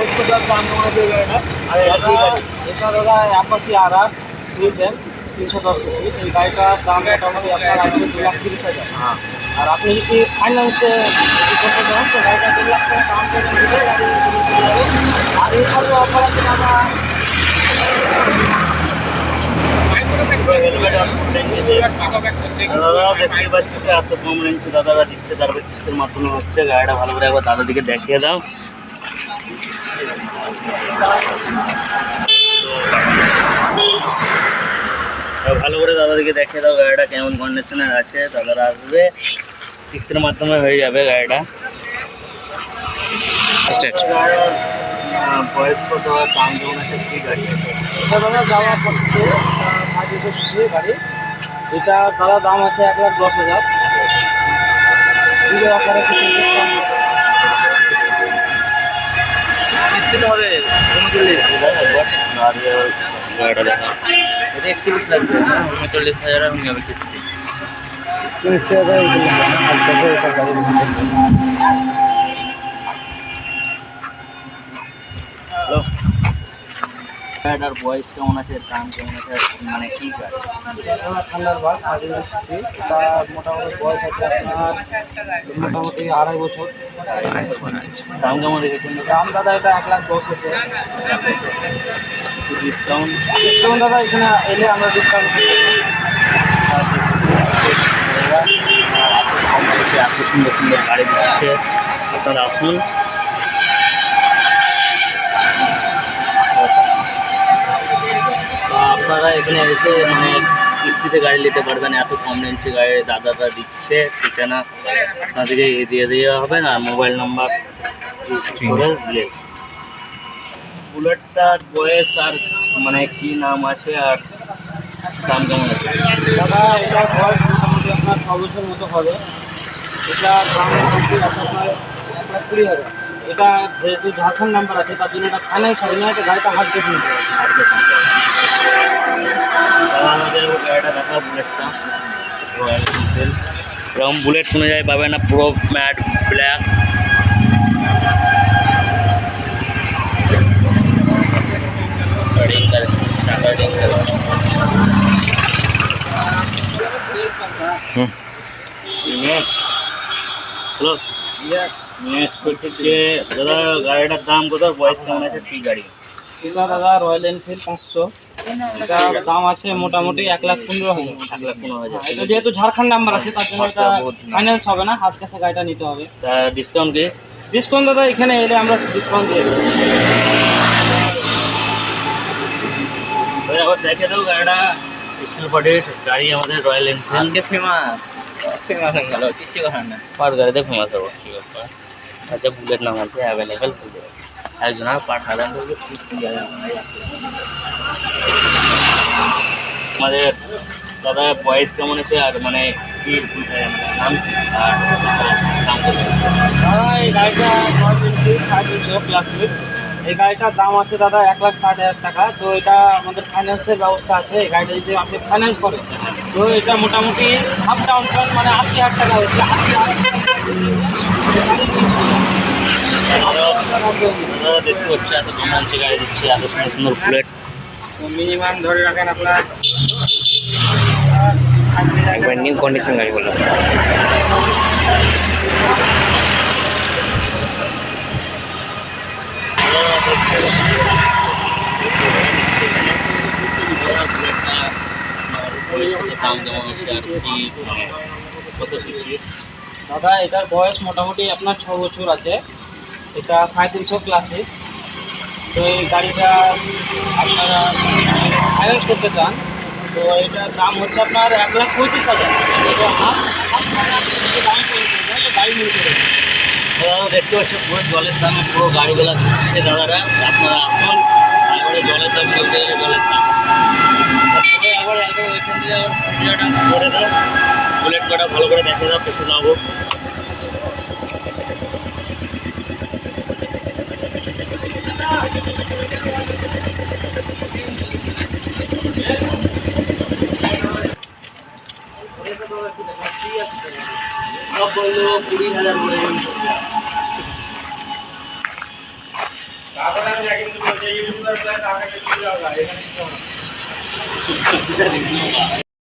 দাম কেমন আছে এই গাড়িটা আর এটা এটা দাদা অ্যাপাচি আর আর থ্রি টেন তিনশো দশ সিসি এই গাড়িটার দাম মোটামুটি আপনার আসবে দু লাখ তিরিশ হাজার হ্যাঁ আর আপনি যদি ফাইন্যান্সে করতে চান তো গাড়িটা দু লাখ টাকা দাম পেমেন্ট দিলে গাড়ি বিক্রি করে যাবে আর এই সব অফার আছে দাদা দাদা দেখতে পাচ্ছি এত কম রেঞ্জ দাদারা দিচ্ছে তারপর কিস্তির মাধ্যমে হচ্ছে গাড়িটা ভালো করে একবার দাদা দিকে দেখিয়ে দাও তো ভালো করে দাদাদেরকে দেখিয়ে দাও গাড়িটা কেমন কন্ডিশনে আছে। দাদারা আসবে কিস্তির মাধ্যমে হয়ে যাবে গাড়িটা। আহ, দাম কেমন আছে কি গাড়ি? আছে দাদা যাওয়া করছে সাড়ে গাড়ি। এটা দাদা দাম আছে এক লাখ দশ হাজার পুজো অফারে কিছু ডিসকাউন্ট কিস্তিতে হবে উনচল্লিশ গাড়িটা দেখা এটা একত্রিশ লাগবে উনচল্লিশ গাড়িটার বয়স কেমন আছে? দাম কেমন আছে? মানে কি ঠান্ডার তিনশো সিসি এটা মোটামুটি বয়স আছে আপনার মোটামুটি আড়াই বছর। দাম কেমন রেখেছেন? দাম দাদা এটা এক লাখ দশ আছে ডিসকাউন্ট ডিসকাউন্ট দাদা এখানে এলে আমরা ডিসকাউন্ট এত সুন্দর সুন্দর গাড়ি দিচ্ছে। আপনারা আসুন তো আপনারা এখানে এসে মানে কিস্তিতে গাড়ি নিতে পারবেন এত কম রেঞ্জে গাড়ি দাদারা দিচ্ছে ঠিকানা আপনাদেরকে এ দিয়ে দেওয়া হবে না মোবাইল নাম্বার করে দিয়ে। বুলেটটার বয়স আর মানে কি নাম আছে আর দাম কেমন আছে? দাদা এটা বয়স মোটামুটি আপনার ছ বছর মতো হবে। এটা দাম মোটামুটি আপনার এক লাখ কুড়ি হাজার এটা যেহেতু ঝাড়খণ্ড নাম্বার আছে তার জন্য এটা ফাইন্যান্স হবে না এটা গাড়িটা হাত দেখে নিতে হবে। আমাদের ওই গাড়িটা দেখা বুলেটটা রয়্যাল এনফিল্ড এরকম বুলেট কোনো জায়গায় পাবে না পুরো ম্যাট ব্ল্যাক রিঙ্কার টাটা রিঙ্কার নেক্সট হ্যালো নেক্সট হচ্ছে দাদা গাড়িটার দাম কত আর বয়স কেমন আছে কি গাড়ি এটা দাদা রয়্যাল এনফিল্ড পাঁচশো এটা দাম আছে মোটামুটি এক লাখ পনেরো হাজার। এক লাখ পনেরো হাজার এটা যেহেতু ঝাড়খণ্ড নাম্বার আছে তার জন্য এটা। ফাইন্যান্স হবে না হাত কাছে গাড়িটা নিতে হবে। তা ডিসকাউন্ট কি ডিসকাউন্ট দাদা এখানে এলে আমরা ডিসকাউন্ট দিয়ে দেবো। আবার দেখে দাও গাড়িটা। স্টিল বডির গাড়ি আমাদের রয়্যাল এনফিল্ড ফেমাস ফেমাস হয়ে গেল কিচ্ছু না। পাঁচ গাড়িতে ফেমাস হব কি ব্যাপার? আচ্ছা বুলেট নাম আছে অ্যাভেলেবেল একজন পাঠালেন। আমাদের দাদা বয়স কেমন আছে আর মানে কি মানে নাম? আর দাম এই গাড়িটা এই গাড়িটার দাম আছে দাদা এক লাখ ষাট হাজার টাকা। তো এটা আমাদের ফাইন্যান্সের ব্যবস্থা আছে। এই গাড়িটা যদি আপনি ফাইন্যান্স করেন তো এটা মোটামুটি হাফ ডাউন পেমেন্ট মানে আশি হাজার টাকা হচ্ছে। দেখতে পাচ্ছি এত কম গাড়ি দিচ্ছে এত সুন্দর সুন্দর বুলেট মিনিমাম ধরে রাখেন আপনার একবার নিউ কন্ডিশন গাড়ি বলল দাম কেমন আছে আর কি কত সিসি দাদা এটার বয়স মোটামুটি আপনার ছ বছর আছে। এটা সাড়ে তিনশো ক্লাসিক তো এই গাড়িটা আপনারা ফাইন্যান্স করতে চান, তো এটার দাম হচ্ছে আপনার এক লাখ পঁয়ত্রিশ হাজার। দেখতে পাচ্ছি পুরো জলের দাম, পুরো গাড়িগুলো দিচ্ছে দাদারা। আপনারা আসুন, তারপরে জলের দাম বলতে গেলে জলের দাম তারপরে একবার ওইখান থেকে আবার করে দাও বুলেট কটা ভালো করে দেখে দাও পেছনে যাব বলল কুড়ি হাজার করে ইউটিউবার এখানে কিছু হবে না।